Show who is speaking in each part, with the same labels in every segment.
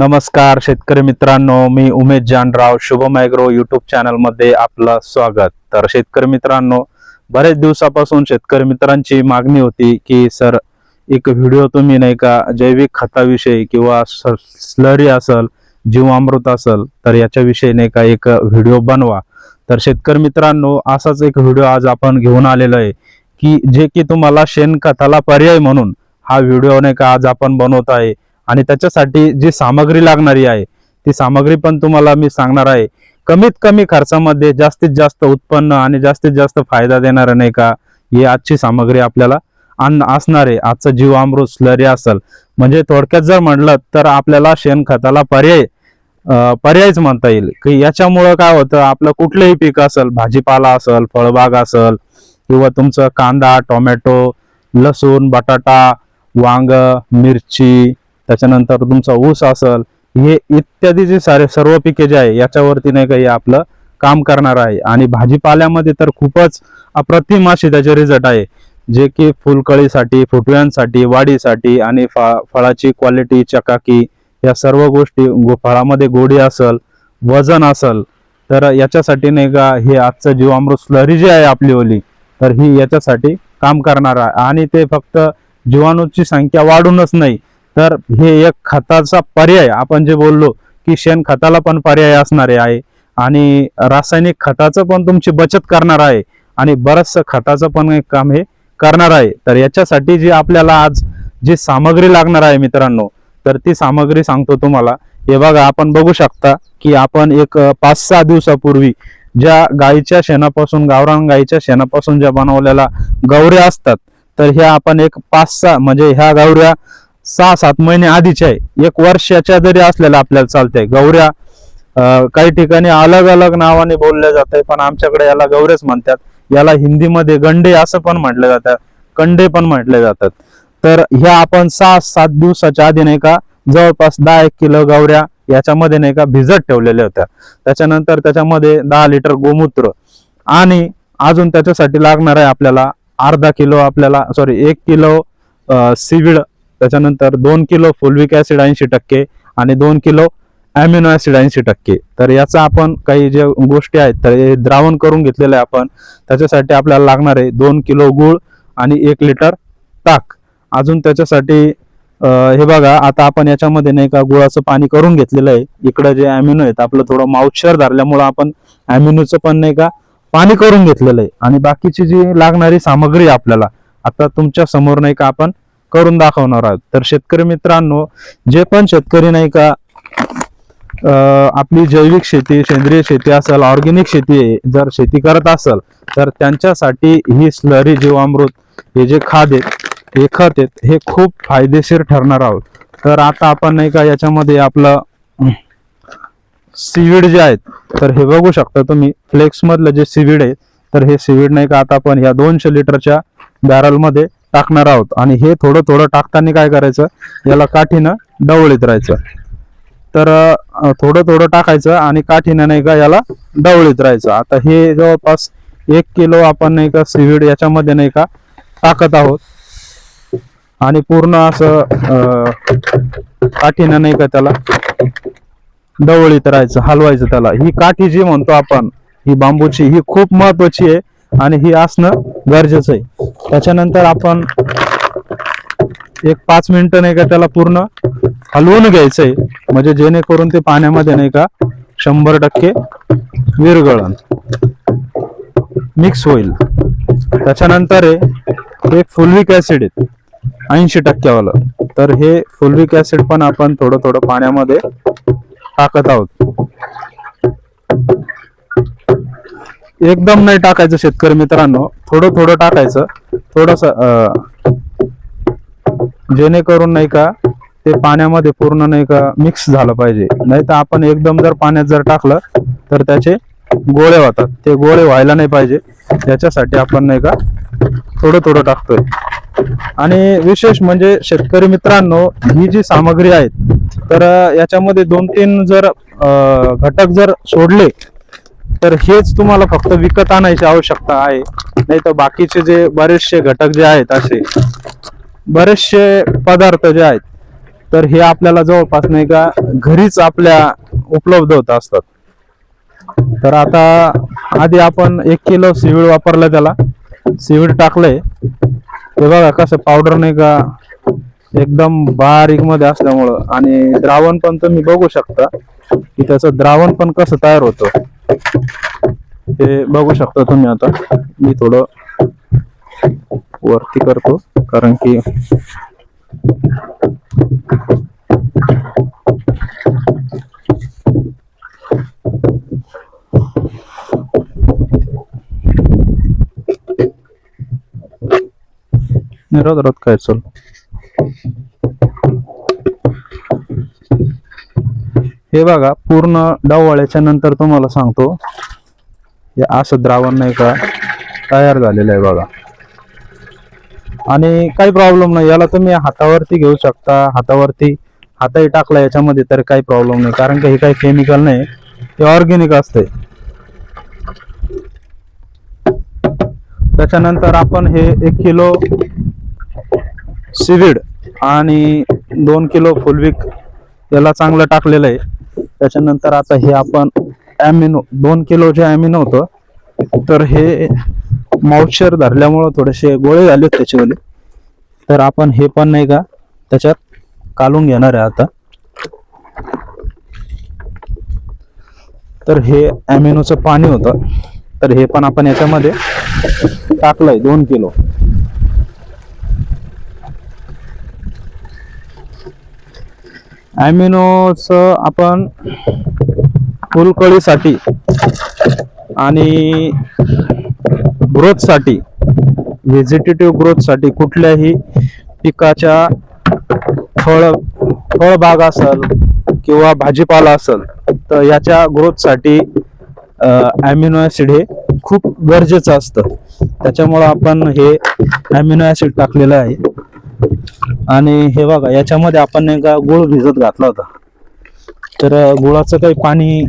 Speaker 1: नमस्कार शेतकरी मित्रांनो मी उमेश जानराव शुभम ॲग्रो युट्यूब चॅनलमध्ये आपलं स्वागत. तर शेतकरी मित्रांनो बरेच दिवसापासून शेतकरी मित्रांची मागणी होती की सर एक व्हिडिओ तुम्ही नाही का जैविक खताविषयी किंवा स्लरी असल जीवामृत असल तर याच्याविषयी नाही का एक व्हिडिओ बनवा. तर शेतकरी मित्रांनो असाच एक व्हिडिओ आज आपण घेऊन आलेलो आहे की जे की तुम्हाला शेणखताला पर्याय म्हणून हा व्हिडिओ नाही का आज आपण बनवत आहे. आणि त्याच्यासाठी जी सामग्री लागणारी आहे ती सामग्री पण तुम्हाला मी सांगणार आहे. कमीत कमी खर्चामध्ये जास्तीत जास्त उत्पन्न आणि जास्तीत जास्त फायदा देणार नाही का ही आजची सामग्री आपल्याला आण असणार आहे. आजचं जीवामृत स्लरी असेल. म्हणजे थोडक्यात जर म्हटलं तर आपल्याला शेणखताला पर्याय पर्यायच म्हणता येईल. की याच्यामुळं काय होतं आपलं कुठलंही पीक असेल भाजीपाला असेल फळबाग असेल किंवा तुमचं कांदा टोमॅटो लसूण बटाटा वांग मिरची त्याच्यानंतर तुमचा ऊस असल हे इत्यादी जे सारे सर्व पिके जे आहे याच्यावरती नाही काही आपलं काम करणार आहे. आणि भाजीपाल्यामध्ये तर खूपच अप्रतिम असे त्याचे रिझल्ट आहे. जे की फुलकळीसाठी फुटव्यांसाठी वाढीसाठी आणि फा फळाची क्वालिटी चकाकी या सर्व गोष्टी गो- फळामध्ये गोडी असल वजन असल तर याच्यासाठी नाही का हे आजचं जीवामृत स्लरी जी आहे आपली ओली तर ही याच्यासाठी काम करणार आहे. आणि ते फक्त जीवाणूची संख्या वाढूनच नाही तर हे एक खताचा पर्याय आपण जे बोललो की शेण खताला पण पर्याय असणारे आहे. आणि रासायनिक खताचं पण तुमची बचत करणार आहे. आणि बरचसं खताचं पण एक काम हे करणार आहे. तर याच्यासाठी जी आपल्याला आज जी सामग्री लागणार आहे मित्रांनो तर ती सामग्री सांगतो तुम्हाला. हे बघा आपण बघू शकता की आपण एक पाच सहा दिवसापूर्वी ज्या गाईच्या शेणापासून गावरान गाईच्या शेणापासून ज्या बनवलेल्या गौऱ्या असतात तर ह्या आपण एक पाच सहा म्हणजे ह्या गौऱ्या सहा सात महिने आधीच्या आहे. एक वर्षाच्या जरी असलेल्या आपल्याला चालते गौऱ्या काही ठिकाणी अलग अलग नावाने बोलल्या जाते पण आमच्याकडे याला गौऱ्याच म्हणतात. याला हिंदीमध्ये गंडे असं पण म्हटलं जातं. कंडे पण म्हटले जातात. तर ह्या आपण सहा सात दिवसाच्या आधी नाही का जवळपास दहा एक किलो गौऱ्या याच्यामध्ये नाही का भिजत ठेवलेल्या होत्या. त्याच्यानंतर त्याच्यामध्ये दहा लिटर गोमूत्र आणि अजून त्याच्यासाठी लागणार आहे आपल्याला अर्धा किलो आपल्याला सॉरी एक किलो सिविड त्याच्यानंतर दोन किलो फुलविक ऍसिड ऐंशी टक्के आणि दोन किलो अॅमिनो ऍसिड ऐंशी टक्के. तर याचा आपण काही जे गोष्टी आहेत तर हे द्रावण करून घेतलेलं आहे आपण त्याच्यासाठी आपल्याला लागणार आहे दोन किलो गूळ आणि एक लिटर ताक. अजून त्याच्यासाठी हे बघा आता आपण याच्यामध्ये नाही का गुळाचं पाणी करून घेतलेलं आहे. इकडं जे अॅमिनो आहेत आपलं थोडं माउचर धरल्यामुळं आपण अॅमिनोचं पण नाही का पाणी करून घेतलेलं आहे. आणि बाकीची जी लागणारी सामग्री आहे आपल्याला आता तुमच्यासमोर नाही का आपण करून दाखवणार आहोत. तर शेतकरी मित्रांनो जे पण शेतकरी नाही का आपली जैविक शेती सेंद्रिय शेती असेल ऑर्गेनिक शेती आहे जर शेती करत असेल तर त्यांच्यासाठी ही स्लरी जीवामृत हे जे खाद आहेत हे खत आहेत हे खूप फायदेशीर ठरणार आहोत. तर आता आपण नाही का याच्यामध्ये आपलं सीवीड जे आहेत तर हे बघू शकता तुम्ही फ्लेक्स मधलं जे सीवीड आहे तर हे सीवीड नाही का आता आपण या दोनशे लिटरच्या बॅरलमध्ये टाकणार आहोत. आणि हे थोडं थोडं टाकताना काय करायचं? याला काठीनं डवळीत राहायचं. तर थोडं थोडं टाकायचं आणि काठीनं नाही का याला डवळीत राहायचं. आता हे जवळपास एक किलो आपण नाही का सीवीड याच्यामध्ये नाही का टाकत आहोत. आणि पूर्ण असं काठीनं नाही का त्याला डवळीत राहायचं हलवायचं त्याला. ही काठी जी म्हणतो आपण ही बांबूची ही खूप महत्वाची आहे. आणि ही असणं गरजेचं आहे. त्याच्यानंतर आपण एक पाच मिनिटं नाही का त्याला पूर्ण हलवून घ्यायचंय म्हणजे जेणेकरून ते पाण्यामध्ये नाही का शंभर टक्के विरगळण मिक्स होईल. त्याच्यानंतर आहे हे फुलविक ऍसिड आहे. ऐंशी टक्क्यावालं. तर हे फुलविक ऍसिड पण आपण थोडं थोडं पाण्यामध्ये टाकत आहोत. एकदम नाही टाकायचं शेतकरी मित्रांनो. थोडं थोडं टाकायचं. थोडस जेणेकरून नाही का ते पाण्यामध्ये पूर्ण नाही का मिक्स झालं पाहिजे. नाही तर आपण एकदम जर पाण्यात जर टाकलं तर त्याचे गोळे होतात. ते गोळे व्हायला नाही पाहिजे. त्याच्यासाठी आपण नाही का थोडं थोडं टाकतोय. आणि विशेष म्हणजे शेतकरी मित्रांनो ही जी सामग्री आहेत तर याच्यामध्ये दोन तीन जर घटक जर सोडले तर हेच तुम्हाला फक्त विकत आणायची आवश्यकता आहे. नाही तर बाकीचे जे बरेचसे घटक जे आहेत असे बरेचसे पदार्थ जे आहेत तर हे आपल्याला जवळपास नाही का घरीच आपल्या उपलब्ध होत असतात. तर आता आधी आपण एक किलो सिवीड वापरलं त्याला. सिवीड टाकलंय. ते बघा कसं पावडर नाही का एकदम बारीकमध्ये असल्यामुळं. आणि द्रावण पण तुम्ही बघू शकता की त्याचं द्रावण पण कसं तयार होतं. हे बघू शकता तुम्ही आता. मी थोडं वरती करतो कारण की निरोध रथ काय चल. हे बघा पूर्ण डवळ्याच्या नंतर तुम्हाला सांगतो. हे असं द्रावण नाही का तयार झालेलं आहे बघा. आणि काही प्रॉब्लेम नाही याला तुम्ही हातावरती घेऊ शकता. हातावरती हाताही टाकला याच्यामध्ये तर काही प्रॉब्लेम नाही. कारण की हे काही केमिकल नाही हे ऑर्गेनिक असते त्याच्यानंतर आपण हे एक किलो सिविड आणि दोन किलो फुलविक याला चांगलं टाकलेलं आहे. त्याच्यानंतर आता हे आपण ॲमिनो दोन किलो जे ॲमिनो होतं तर हे मॉचर धरल्यामुळं थोडेसे गोळे झाले होते त्याच्यावाले तर आपण हे पण नाही का त्याच्यात कालून घेणार आहे आता. तर हे ॲमिनोचं पाणी होतं. तर हे पण आपण याच्यामध्ये टाकलंय दोन किलो. ॲमिनोचं आपण फुलकळीसाठी आणि ग्रोथसाठी व्हेजिटेटिव्ह ग्रोथसाठी कुठल्याही पिकाच्या फळ फळबाग असेल किंवा भाजीपाला असेल तर याच्या ग्रोथसाठी ॲमिनो ॲसिड हे खूप गरजेचं असतं. त्याच्यामुळं आपण हे ॲमिनो ॲसिड टाकलेलं आहे. आणि हे बघा याच्यामध्ये आपण नाही का गुळ भिजत घातला होता. तर गुळाचं काही पाणी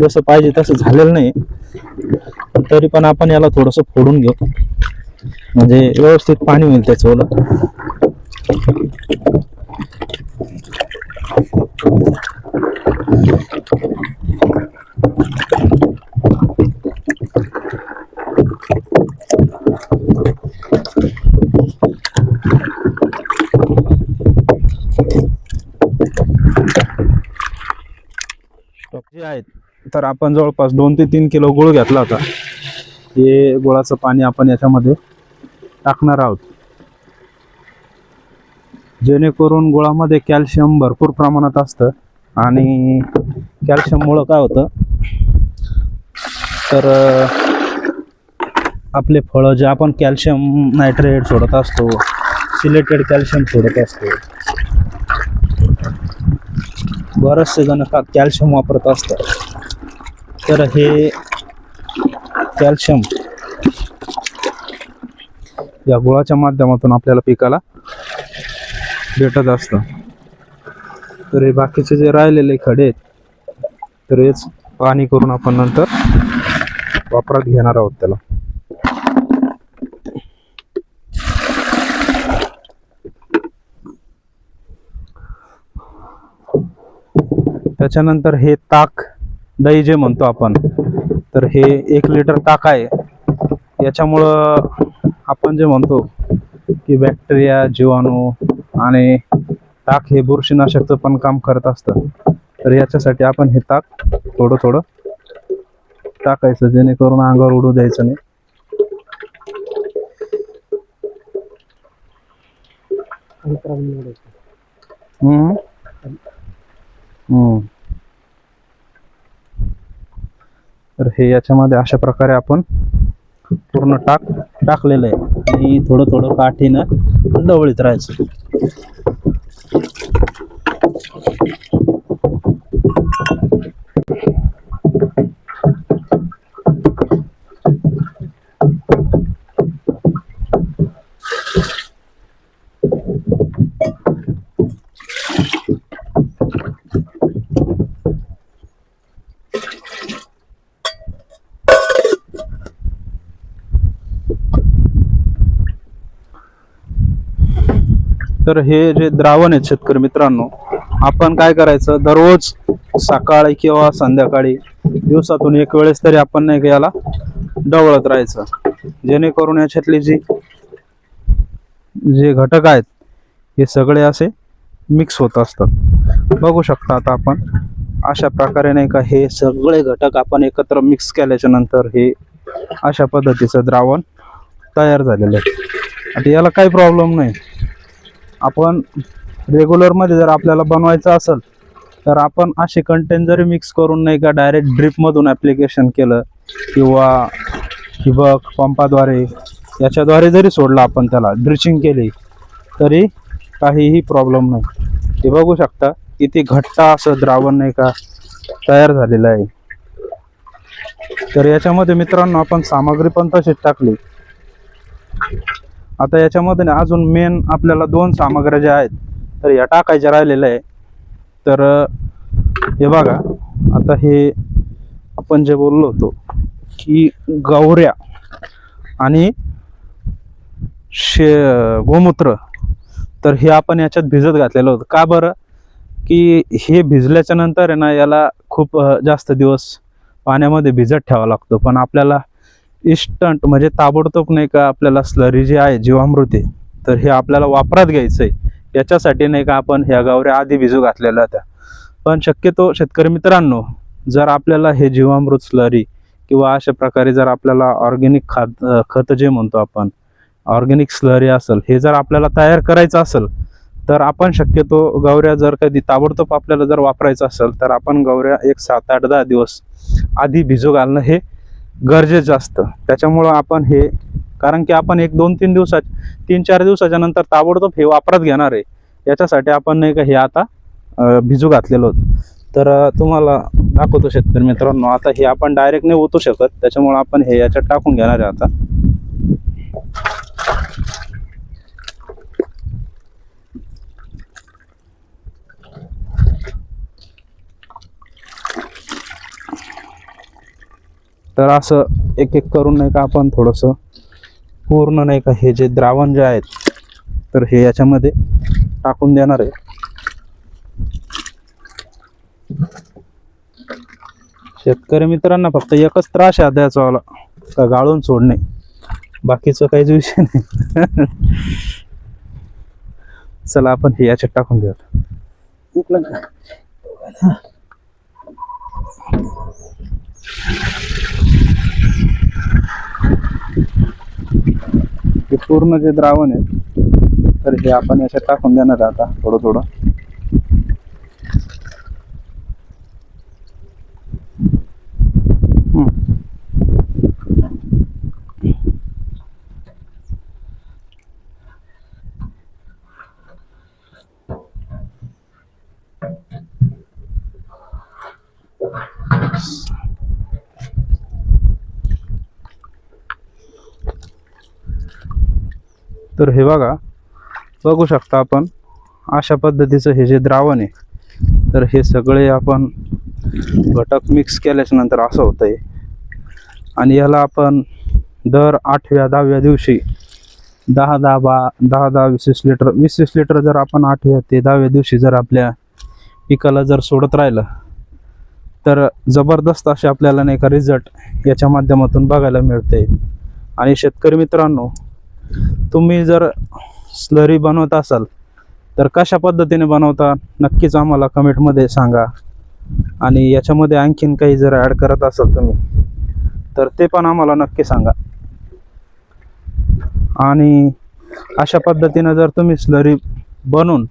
Speaker 1: जसं पाहिजे तसं झालेलं नाही. तरी पण आपण याला थोडंसं फोडून घेऊ. म्हणजे व्यवस्थित पाणी होईल त्याचं जे आहेत तर आपण जवळपास दोन ते तीन किलो गुळ घेतला होता. हे गुळाचं पाणी आपण याच्यामध्ये टाकणार आहोत. जेणेकरून गुळामध्ये कॅल्शियम भरपूर प्रमाणात असतं आणि कॅल्शियममुळं काय होतं? तर आपले फळं जे आपण कॅल्शियम नायट्रेट सोडत असतो सिलेटेड कॅल्शियम सोडत असतो बरेचसे जण का कॅल्शियम वापरत असतात. तर हे कॅल्शियम या गुळाच्या माध्यमातून आपल्याला पिकाला भेटत असतं. तर हे बाकीचे जे राहिलेले खडे आहेत तर हेच पाणी करून आपण नंतर वापरात घेणार आहोत त्याला. त्याच्यानंतर हे ताक दही जे म्हणतो आपण तर हे एक लिटर ताक आहे याच्यामुळं आपण जे म्हणतो की बॅक्टेरिया जीवाणू आणि ताक हे बुरशीनाशकचं पण काम करत असतं तर याच्यासाठी आपण हे ताक थोडं थोडं टाकायचं जेणेकरून अंगावर उडू द्यायचं नाही हम्म. हम्म. तर हे याच्यामध्ये अशा प्रकारे आपण पूर्ण टाक टाकलेलं आहे. आणि थोडं थोडं काठीनं डवळीत राहायचं. तर हे जे द्रावण आहेत शेतकरी मित्रांनो आपण काय करायचं? दररोज सकाळी किंवा संध्याकाळी दिवसातून एक वेळेस तरी आपण नाही का याला डवळत राहायचं. जेणेकरून याच्यातली जी जे घटक आहेत हे सगळे असे मिक्स होत असतात. बघू शकता आता आपण अशा प्रकारे नाही का हे सगळे घटक आपण एकत्र मिक्स केल्याच्यानंतर हे अशा पद्धतीचं द्रावण तयार झालेलं आहे. आता याला काही प्रॉब्लेम नाही. आपण रेग्युलरमध्ये जर आपल्याला बनवायचं असेल तर आपण असे कंटेंट जरी मिक्स करून नाही का डायरेक्ट ड्रिपमधून ॲप्लिकेशन केलं किंवा ठिबक पंपाद्वारे याच्याद्वारे जरी सोडलं आपण त्याला ड्रिचिंग केली तरी काहीही प्रॉब्लेम नाही. ते बघू शकता किती घट्ट असं द्रावण नाही का तयार झालेलं आहे. तर याच्यामध्ये मित्रांनो आपण सामग्री पण तशीच टाकली. आता याच्यामध्ये ना अजून मेन आपल्याला दोन सामग्र्या ज्या आहेत तर या टाकायच्या राहिलेल्या आहे. तर हे बघा आता हे आपण जे बोललो होतो की गौऱ्या आणि शे गोमूत्र तर हे आपण याच्यात भिजत घातलेलं होतं. का बरं? की हे भिजल्याच्या नंतर आहे ना याला खूप जास्त दिवस पाण्यामध्ये भिजत ठेवावा लागतो. पण आपल्याला इन्स्टंट म्हणजे ताबडतोब नाही का आपल्याला स्लरी जी आहे जीवामृती तर हे आपल्याला वापरात घ्यायचं आहे याच्यासाठी नाही का आपण ह्या गावऱ्या आधी भिजू घातलेल्या होत्या. पण शक्यतो शेतकरी मित्रांनो जर आपल्याला हे जीवामृत स्लरी किंवा अशा प्रकारे जर आपल्याला ऑर्गेनिक खात खत जे म्हणतो आपण ऑर्गेनिक स्लरी असेल हे जर आपल्याला तयार करायचं असेल तर आपण शक्यतो गौऱ्या जर कधी ताबडतोब आपल्याला जर वापरायचं असेल तर आपण गौऱ्या एक सात आठ दहा दिवस आधी भिजू घालणं हे गरजेचं असतं. त्याच्यामुळं आपण हे कारण की आपण एक दोन तीन दिवसात तीन चार दिवसाच्या नंतर ताबडतोब हे वापरात घेणार आहे. याच्यासाठी आपण नाही का हे आता भिजू घातलेलो होतं. तर तुम्हाला दाखवतो शेतकरी मित्रांनो आता हे आपण डायरेक्ट नाही ओतू शकत. त्याच्यामुळं आपण हे याच्यात टाकून घेणार आहे आता. तर असं एक एक करून नाही का आपण थोडंसं पूर्ण नाही का हे जे द्रावण जे आहेत तर हे याच्यामध्ये टाकून देणार आहे. शेतकरी मित्रांना फक्त एकच त्रास आहे द्यायचा का गाळून सोडणे? बाकीचं काहीच विषय नाही. चला आपण हे याच्यात टाकून देऊया हे पूर्ण जे द्रावण आहे तर हे आपण याच्यात टाकून देणार आता थोडं थोडं तर हे बघा बघू शकता आपण अशा पद्धतीचं हे जे द्रावण आहे तर हे सगळे आपण घटक मिक्स केल्याच्यानंतर असं होतं आहे आणि याला आपण दर आठव्या दहाव्या दिवशी दहा दहा बा दहा दहा वीस वीस लिटर वीस वीस लिटर जर आपण आठव्या ते दहाव्या दिवशी जर आपल्या पिकाला जर सोडत राहिलं तर जबरदस्त असे आपल्याला नाही का रिझल्ट याच्या माध्यमातून बघायला मिळते आणि शेतकरी मित्रांनो तुम्ही जर स्लरी बनवत असाल तर कशा पद्धतीने बनवता? नक्कीच आम्हाला कमेंटमध्ये सांगा. आणि याच्यामध्ये आणखीन काही जर ॲड करत असाल तुम्ही तर ते पण आम्हाला नक्की सांगा. आणि अशा पद्धतीनं जर तुम्ही स्लरी बनवून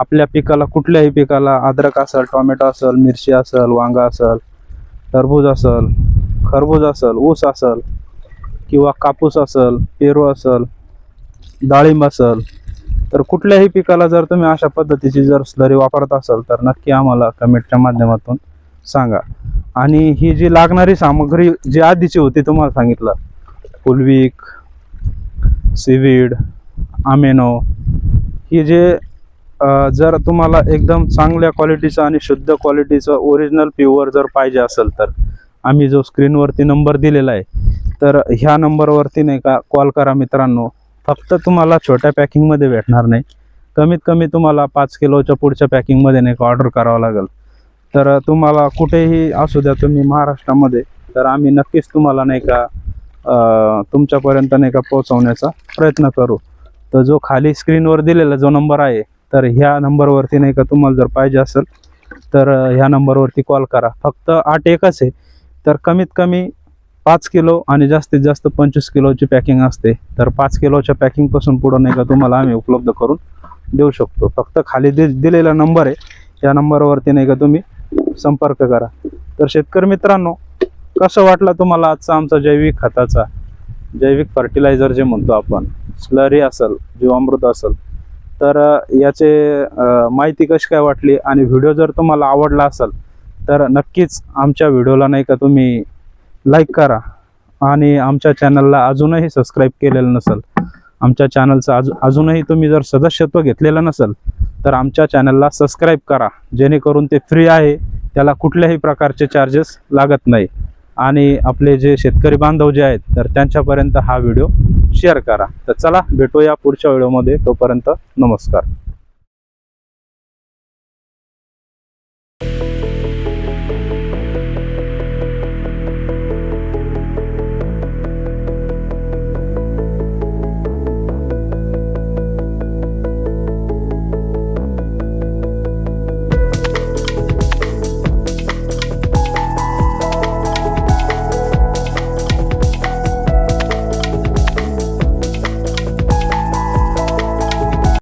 Speaker 1: आपल्या पिकाला कुठल्याही पिकाला अद्रक असेल टोमॅटो असेल मिरची असेल वांगा असेल टरबूज असेल खरबूज असेल ऊस असेल किंवा कापूस असेल पेरू असेल डाळिंब असेल तर कुठल्याही पिकाला जर तुम्ही अशा पद्धतीची जर स्लरी वापरत असाल तर नक्की आम्हाला कमेंटच्या माध्यमातून सांगा. आणि ही जी लागणारी सामग्री जी आधीची होती तुम्हाला सांगितलं फुलवीक सीवीड आमेनो ही जे जर तुम्हाला एकदम चांगल्या क्वालिटीचं आणि शुद्ध क्वालिटीचं ओरिजिनल प्युअर जर पाहिजे असेल तर आम्ही जो स्क्रीनवरती नंबर दिलेला आहे तर ह्या नंबरवरती नाही का कॉल करा मित्रांनो. फक्त तुम्हाला छोट्या पॅकिंगमध्ये भेटणार नाही. कमीत कमी तुम्हाला पाच किलोच्या पुढच्या पॅकिंगमध्ये नाही का ऑर्डर करावं लागेल. तर तुम्हाला कुठेही असू द्या तुम्ही महाराष्ट्रामध्ये तर आम्ही नक्कीच तुम्हाला नाही का तुमच्यापर्यंत नाही का पोहोचवण्याचा प्रयत्न करू. तर जो खाली स्क्रीनवर दिलेला जो नंबर आहे तर ह्या नंबरवरती नाही का तुम्हाला जर पाहिजे असेल तर ह्या नंबरवरती कॉल करा. फक्त आठ एकच आहे तर कमीत कमी पाच किलो आणि जास्तीत जास्त पंचवीस किलोची पॅकिंग असते. तर पाच किलोच्या पॅकिंगपासून पुढं नाही का तुम्हाला आम्ही उपलब्ध करून देऊ शकतो. फक्त खाली दि दिलेला नंबर आहे. या नंबरवरती नाही का तुम्ही संपर्क करा. तर शेतकरी मित्रांनो कसं वाटलं तुम्हाला आजचा आमचा जैविक खताचा? जैविक फर्टिलायझर जे म्हणतो आपण स्लरी असेल जीवामृत असेल तर याचे माहिती कशी काय वाटली? आणि व्हिडिओ जर तुम्हाला आवडला असेल तर नक्कीच आमच्या व्हिडिओला नाही का तुम्ही लाईक करा. आणि आमच्या चॅनलला अजूनही सबस्क्राईब केलेलं नसेल आमच्या चॅनलचं अजून अजूनही तुम्ही जर सदस्यत्व घेतलेलं नसेल तर आमच्या चॅनलला सबस्क्राईब करा. जेणेकरून ते फ्री आहे त्याला कुठल्याही प्रकारचे चार्जेस लागत नाही. आणि आपले जे शेतकरी बांधव जे आहेत तर त्यांच्यापर्यंत हा व्हिडिओ शेअर करा. तर चला भेटूया पुढच्या व्हिडिओमध्ये तोपर्यंत नमस्कार.